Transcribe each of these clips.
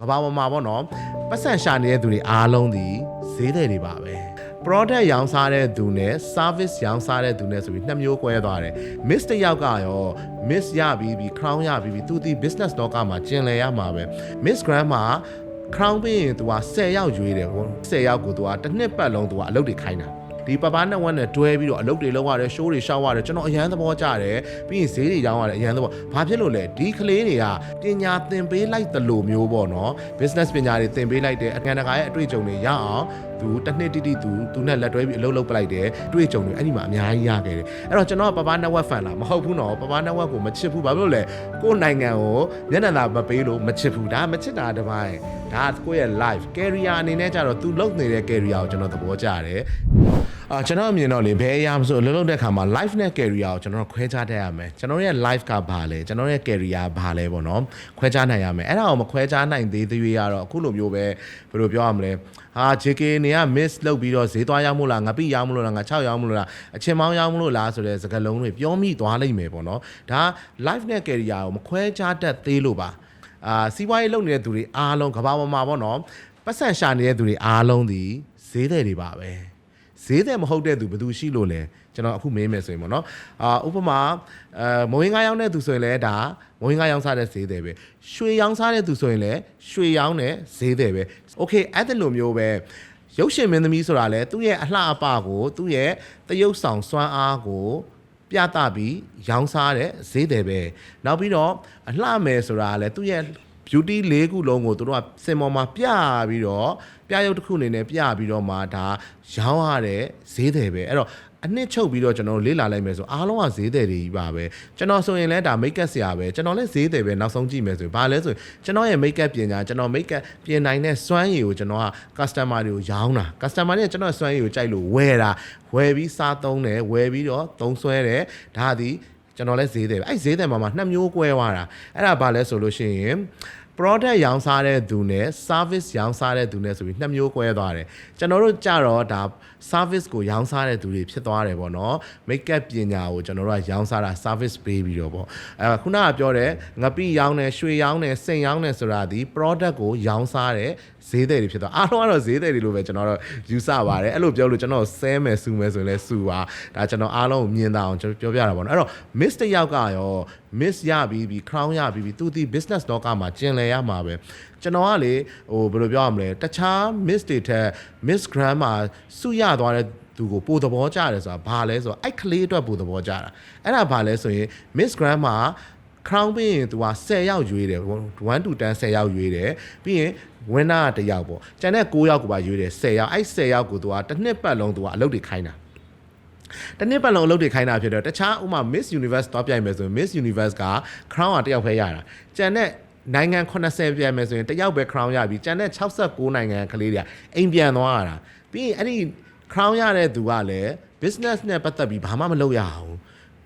ကဘာပေါ်မှာပေါ့နော်ပတ်စံရှာနေတဲ့သူတွေအားလုံးဒီဈေးတယ်တွေပါပဲ product ရောင်းစားတဲ့သူနဲ့ service ရောင်းစားတဲ့သူနဲ့ဆိုပြီးနှစ်မျိုးကွဲသွားတယ် miss တစ်ယောက်ကရော miss ရပြီးပြီး crown ရပြီးပြီးသူဒီ business တော့ကမှာကျင်လည်ရမှာပဲ miss grand မှာ crown ပြီးရင် तू က10ရောက်ရွေးတယ်ပေါ့10ရောက်ကို तू ကတစ်နှစ်ပတ်လုံး तू ကအလုပ်တွေခိုင်းတာ ဒီပပားနဲ့ဝက်နဲ့တွဲပြီးတော့အလုပ်တွေလုပ်ရတယ် show တွေရှောက်ရတယ်ကျွန်တော်အရန်သဘောကျတယ်ပြီးရင်ဈေးတွေရောင်းရတယ်အရန်သဘောဘာဖြစ်လို့လဲဒီကလေးတွေကပညာသင်ပေးလိုက်သလိုမျိုးပေါ့နော် business ပညာတွေသင်ပေးလိုက်တယ်အကန်တကာရဲ့အတွေ့အကြုံတွေရအောင်သူတစ်နှစ်တိတိသူသူနဲ့လက်တွဲပြီးအလုပ်လုပ်ပလိုက်တယ်အတွေ့အကြုံတွေအဲ့ဒီမှာအများကြီးရခဲ့တယ်အဲ့တော့ကျွန်တော်ကပပား network fan လားမဟုတ်ဘူးနော်ပပား network ကိုမချစ်ဘူးဘာဖြစ်လို့လဲကိုယ်နိုင်ငံကိုမျက်နှာသာမပေးလို့မချစ်ဘူးဒါမချစ်တာတစ်ပိုင်း ဒါကိုယ့်ရဲ့ life career အနေနဲ့ကြတော့သူလုပ်နေတဲ့ career ကိုကျွန်တော်သဘောကျတယ်အာကျွန်တော်အမြင်တော့လေဘယ်အရာမဆိုအလုပ်လုပ်တဲ့ခါမှာ life နဲ့ career ကိုကျွန်တော်ခွဲခြားတတ်ရမယ်ကျွန်တော်ရဲ့ life ကဘာလဲကျွန်တော်ရဲ့ career ဘာလဲပေါ့နော်ခွဲခြားနိုင်ရမယ်အဲ့ဒါကိုမခွဲခြားနိုင်သေးသေးရတော့အခုလိုမျိုးပဲဘယ်လိုပြောရမလဲဟာ JK နေက miss လုပ်ပြီးတော့ဈေးသွားရောက်မို့လားငါပြရောက်မို့လားငါ6ရောက်မို့လားအချင်းမောင်းရောက်မို့လားဆိုတဲ့စကားလုံးတွေပြောမိသွားလိမ့်မယ်ပေါ့နော်ဒါ life နဲ့ career ကိုမခွဲခြားတတ်သေးလို့ပါ အာစီးပွားရေးလုပ်နေတဲ့သူတွေအားလုံးကဘာပေါ်မှာပေါ့နော်ပတ်စံရှာနေတဲ့သူတွေအားလုံးဒီဈေးတယ်တွေပါပဲ ဈေးတယ်မဟုတ်တဲ့သူဘယ်သူရှိလို့လဲကျွန်တော်အခုမေးမယ်ဆိုရင်ပေါ့နော်အာဥပမာအဲမဝင်းကားရောင်းတဲ့သူဆိုရင်လည်းဒါမဝင်းကားရောင်းစားတဲ့ဈေးတယ်ပဲရွှေရောင်းစားတဲ့သူဆိုရင်လည်းရွှေရောင်းတဲ့ဈေးတယ်ပဲโอเคအဲ့ဒါလိုမျိုးပဲရုပ်ရှင်မင်းသမီးဆိုတာလည်းသူ့ရဲ့အလှအပကိုသူ့ရဲ့တရုပ်ဆောင်စွမ်းအားကို ပြသပြီးရောင်းစားတဲ့ဈေးတယ်ပဲနောက်ပြီးတော့အလှမယ်ဆိုတာကလည်းသူ့ရဲ့ beauty လေးခုလုံးကိုတို့ကစင်ပေါ်မှာပြပြီးတော့ပြရုပ်တစ်ခုအနေနဲ့ပြပြီးတော့မှဒါရောင်းရတဲ့ဈေးတယ်ပဲအဲ့တော့ အနှစ်ချုပ်ပြီးတော့ကျွန်တော်တို့လေ့လာလိုက်မယ်ဆိုအားလုံးကဈေးတယ်တွေကြီးပါပဲကျွန်တော်ဆိုရင်လည်းဒါ make up ဆရာပဲကျွန်တော်လည်းဈေးတယ်ပဲနောက်ဆုံးကြည့်မယ်ဆိုရင်ဘာလဲဆိုရင်ကျွန်တော်ရဲ့ make up ပြင်ညာကျွန်တော် make up ပြင်နိုင်တဲ့စွမ်းရည်ကိုကျွန်တော်က customer တွေကိုရောင်းတာ customer တွေကကျွန်တော်စွမ်းရည်ကိုကြိုက်လို့ဝယ်တာဝယ်ပြီးစားသုံးတယ်ဝယ်ပြီးတော့သုံးဆွဲတယ်ဒါသည်ကျွန်တော်လည်းဈေးတယ်ပဲအဲ့ဈေးတယ်မှာမှာနှစ်မျိုးကွဲသွားတာအဲ့ဒါဘာလဲဆိုလို့ရှိရင် product ရောင်းစားတဲ့သူနဲ့ service ရောင်းစားတဲ့သူနဲ့ဆိုပြီးနှစ်မျိုးကွဲသွားတယ်ကျွန်တော်တို့ကြတော့ဒါ service ကိုရောင်းစားတဲ့သူတွေဖြစ်သွားတယ်ပေါ့နော် make up ပညာကိုကျွန်တော်တို့ကရောင်းစားတာ service ပေးပြီးတော့ပေါ့အဲခုနကပြောတယ်ငပိရောင်းတယ်ရွှေရောင်းတယ်စိန်ရောင်းတယ်ဆိုတာဒီ product ကိုရောင်းစားတဲ့ဈေးတယ်တွေဖြစ်သွားအားလုံးကတော့ဈေးတယ်တွေလို့ပဲကျွန်တော်တို့ယူဆပါတယ်အဲ့လိုပြောလို့ကျွန်တော်ဆဲမယ်စူမယ်ဆိုရင်လည်းစူပါဒါကျွန်တော်အားလုံးကိုမြင်တာအောင်ကျွန်တော်ပြောပြတာပေါ့နော်အဲ့တော့ miss တစ်ယောက်ကရော miss ရပြီးပြီး crown ရပြီးပြီးသူဒီ business တော့ကမှာကျင်လည်ရမှာပဲကျွန်တော်ကလေဟိုဘယ်လိုပြောရမလဲတခြား miss တွေထက် miss grand မှာစုရသွားတဲ့သူကိုပိုသဘောကျတယ်ဆိုတာဘာလဲဆိုတော့အဲ့ကလေးအတွက်ပိုသဘောကျတာအဲ့ဒါဘာလဲဆိုရင် miss grand မှာ crown ပြီးရင် तू က10ရောက်ရွေးတယ်1 to 10 10ရောက်ရွေးတယ်ပြီးရင် winner က1ယောက်ပေါ့ကျန်တဲ့9ယောက်ကိုပါရွေးတယ်10ယောက်အဲ့10ယောက်ကို तू ကတစ်နှစ်ပတ်လုံး तू ကအလုပ်တွေခိုင်းတာ တနည်းပတ်လုံးအလုပ်တွေခိုင်းတာဖြစ်တော့တခြားဥမာ Miss Universe တော့ပြိုင်မယ်ဆိုရင် Miss Universe က crown ကတယောက်ပဲရတာကျန်တဲ့ နိုင်ငံ80ပြိုင်မယ်ဆိုရင်တယောက်ပဲ crown ရပြီကျန်တဲ့69နိုင်ငံကလေးတွေကအိမ်ပြန်သွားရတာပြီးရင်အဲ့ဒီ crown ရတဲ့သူကလည်း business နဲ့ပတ်သက်ပြီးဘာမှမလုပ်ရအောင်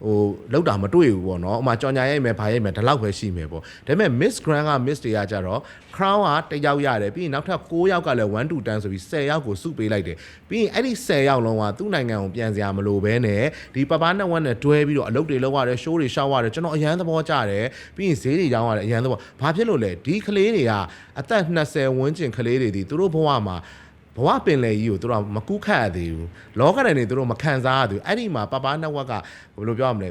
ဟိုလောက်တာမတွေ့ဘူးပေါ့နော်။ဥမာကြောင်ညာရိုက်မယ်ဗာရိုက်မယ်ဒီလောက်ပဲရှိမယ်ပေါ့။ဒါပေမဲ့ Miss Grand က Miss တွေကကြတော့ crown ကတစ်ယောက်ရတယ်ပြီးရင်နောက်ထပ်9ယောက်ကလည်း1 to 10ဆိုပြီး10ယောက်ကိုစုပေးလိုက်တယ်။ပြီးရင်အဲ့ဒီ10ယောက်လုံးကသူ့နိုင်ငံကိုပြန်စရာမလိုဘဲနဲ့ဒီပပားနဲ့ဝက်နဲ့တွဲပြီးတော့အလုပ်တွေလုပ်ရတယ် show တွေရှောက်ရတယ်ကျွန်တော်အရန်သဘောကျတယ်။ပြီးရင်ဈေးတွေရောင်းရတယ်အရန်သဘော။ဘာဖြစ်လို့လဲဒီကလေးတွေကအသက်20ဝန်းကျင်ကလေးတွေဒီသူတို့ဘဝမှာ ဘဝပင်လယ်ကြီးကိုသူတို့ကမကူးခတ်ရသေးဘူးလောကဓာတ်တွေသူတို့မခံစားရသေးဘူးအဲ့ဒီမှာပပားနက်ဝက်ကဘယ်လိုပြောရမလဲ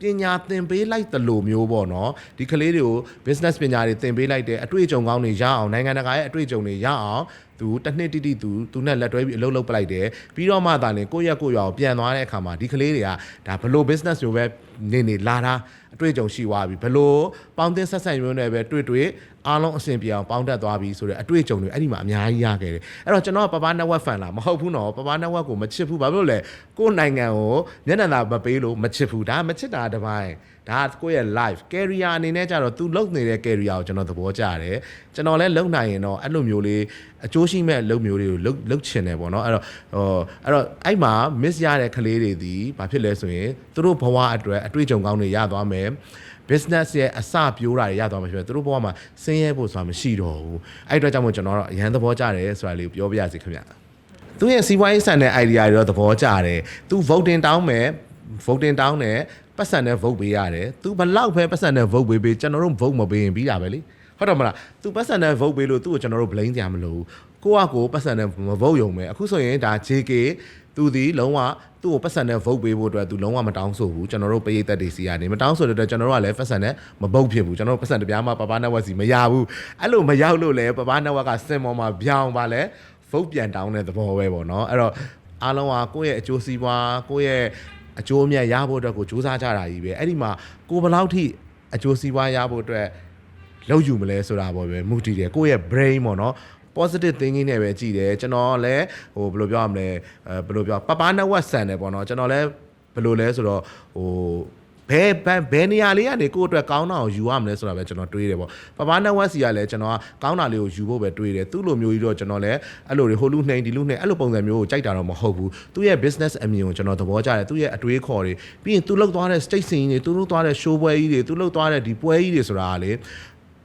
ပညာသင်ပေးလိုက်သလိုမျိုးပေါ့နော်ဒီကလေးတွေကို business ပညာတွေသင်ပေးလိုက်တယ်အတွေ့အကြုံကောင်းတွေရအောင်နိုင်ငံတကာရဲ့အတွေ့အကြုံတွေရအောင် သူတစ်နှစ်တိတိသူသူနဲ့လက်တွဲပြီးအလုပ်လုပ်ပလိုက်တယ်ပြီးတော့မှသာလေကိုယ့်ရက်ကိုယ့်ရွာကိုပြန်သွားတဲ့အခါမှာဒီကလေးတွေကဒါဘလို့ business မျိုးပဲနေနေလာတာအတွေ့အကြုံရှိသွားပြီဘလို့ပေါင်းတင်ဆက်ဆက်မျိုးနဲ့ပဲတွေ့တွေ့အားလုံးအဆင်ပြေအောင်ပေါင်းတက်သွားပြီဆိုတဲ့အတွေ့အကြုံတွေအဲ့ဒီမှာအများကြီးရခဲ့တယ်အဲ့တော့ကျွန်တော်ကပပ network fan လားမဟုတ်ဘူးနော်ပပ network ကိုမချစ်ဘူးဘာဖြစ်လို့လဲကိုယ့်နိုင်ငံကိုမျက်နှာသာမပေးလို့မချစ်ဘူးဒါမချစ်တာတစ်ပိုင်း ဒါကိုယ့်ရဲ့ life career အနေနဲ့ကြတော့ तू လုပ်နေတဲ့ career ကိုကျွန်တော်သဘောကျတယ်ကျွန်တော်လည်းလုပ်နိုင်ရင်တော့အဲ့လိုမျိုးလေးအကျိုးရှိမဲ့အလုပ်မျိုးတွေကိုလုပ်လုပ်ချင်တယ်ပေါ့နော်အဲ့တော့ဟိုအဲ့တော့အဲ့မှာ miss ရတဲ့ကလေးတွေဒီဘာဖြစ်လဲဆိုရင်သူတို့ဘဝအတွက်အတွေ့အကြုံကောင်းတွေရသွားမယ် business ရဲ့အစပြိုးတာတွေရသွားမှာဖြစ်တယ်သူတို့ဘဝမှာဆင်းရဲဖို့ဆိုတာမရှိတော့ဘူးအဲ့အတွက်ကြောင့်မို့ကျွန်တော်တော့အရန်သဘောကျတယ်ဆိုတာလေးကိုပြောပြရစီခင်ဗျသူရဲ့စီးပွားရေးဆန်တဲ့ idea တွေတော့သဘောကျတယ်သူ voting တောင်းမယ် voting တောင်းတယ်ပတ်စံနဲ့ vote ပေးရတယ်သူဘလောက်ပဲပတ်စံနဲ့ vote ပေးပေးကျွန်တော်တို့ vote မပေးရင်ပြီးတာပဲလေဟုတ်တယ်မလား तू ပတ်စံနဲ့ vote ပေးလို့သူ့ကိုကျွန်တော်တို့ blame ကြမလို့ကိုကကိုပတ်စံနဲ့မ vote ယုံမယ်အခုဆိုရင်ဒါ JK သူဒီလုံးဝသူ့ကိုပတ်စံနဲ့ vote ပေးဖို့အတွက်သူလုံးဝမတောင်းဆိုဘူးကျွန်တော်တို့ပရိသတ်တွေစီကနေမတောင်းဆိုတဲ့အတွက်ကျွန်တော်တို့ကလည်းပတ်စံနဲ့မပုတ်ဖြစ်ဘူးကျွန်တော်တို့ပတ်စံတစ်ပြားမှပပနက်ဝက်စီမရဘူးအဲ့လိုမရောက်လို့လည်းပပနက်ဝက်ကစင်ပေါ်မှာပြောင်းပါလဲ vote ပြန်တောင်းတဲ့သဘောပဲပေါ့နော်အဲ့တော့အားလုံးကကိုယ့်ရဲ့အကျိုးစီးပွားကိုယ့်ရဲ့ အကျိုးအမြတ်ရဖို့အတွက်ကိုစူးစမ်းကြတာကြီးပဲအဲ့ဒီမှာကိုဘယ်လောက်ထိအကျိုးစီးပွားရဖို့အတွက်လောက်ယူမလဲဆိုတာပေါ့ပဲမူတည်တယ်ကိုယ့်ရဲ့ brain ပေါ့နော် positive thinking နဲ့ပဲကြည်တယ်ကျွန်တော်လည်းဟိုဘယ်လိုပြောရမလဲအဲဘယ်လိုပြောပပနဝက်ဆန်တယ်ပေါ့နော်ကျွန်တော်လည်းဘယ်လိုလဲဆိုတော့ဟို ဘယ်ဘယ်ဘယ်နေရာလေးကနေကိုယ့်အတွက်ကောင်းတာကိုယူရမလဲဆိုတာပဲကျွန်တော်တွေးတယ်ပေါ့ပပနဝက်စီကလည်းကျွန်တော်ကကောင်းတာလေးကိုယူဖို့ပဲတွေးတယ်သူ့လိုမျိုးကြီးတော့ကျွန်တော်လည်းအဲ့လိုတွေဟိုလူနှိမ်ဒီလူနှိမ်အဲ့လိုပုံစံမျိုးကိုကြိုက်တာတော့မဟုတ်ဘူးသူ့ရဲ့ business အမြင်ကိုကျွန်တော်သဘောကျတယ်သူ့ရဲ့အတွေးခေါ်တွေပြီးရင်သူလောက်သွားတဲ့ state scene တွေသူလောက်သွားတဲ့ show ပွဲကြီးတွေသူလောက်သွားတဲ့ဒီပွဲကြီးတွေဆိုတာကလေ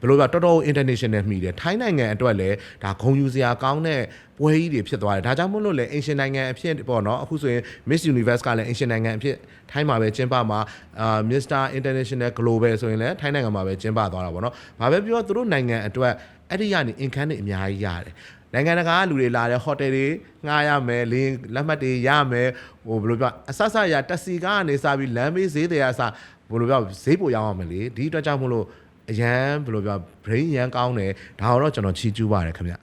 ဘယ်လိုပြတော်တော် international မှီတယ်ထိုင်းနိုင်ငံအတွက်လည်းဒါဂုံယူစရာကောင်းတဲ့ပွဲကြီးတွေဖြစ်သွားတယ်ဒါကြောင့်မို့လို့လည်း Asian နိုင်ငံအဖြစ်ပေါ့နော်အခုဆိုရင် Miss Universe ကလည်း Asian နိုင်ငံအဖြစ်ထိုင်းမှာပဲကျင်းပမှာအာ Mr International Global ဆိုရင်လည်းထိုင်းနိုင်ငံမှာပဲကျင်းပသွားတာပေါ့နော်ဘာပဲပြောသူတို့နိုင်ငံအတွက်အဲ့ဒီကနေ income တွေအများကြီးရတယ်နိုင်ငံတကာကလူတွေလာတဲ့ဟိုတယ်တွေငှားရမယ်လင်းလက်မှတ်တွေရမယ်ဟိုဘယ်လိုပြောအဆဆရတက်စီကားကနေစပြီးလမ်းဘေးဈေးတွေအစဘယ်လိုပြောဈေးပိုရောင်းရမယ်လေဒီအတွက်ကြောင့်မို့လို့ အရန်ဘယ်လိုပြော brain ရန်ကောင်းတယ်ဒါတော့ကျွန်တော်ချီးကျူးပါတယ်ခင်ဗျ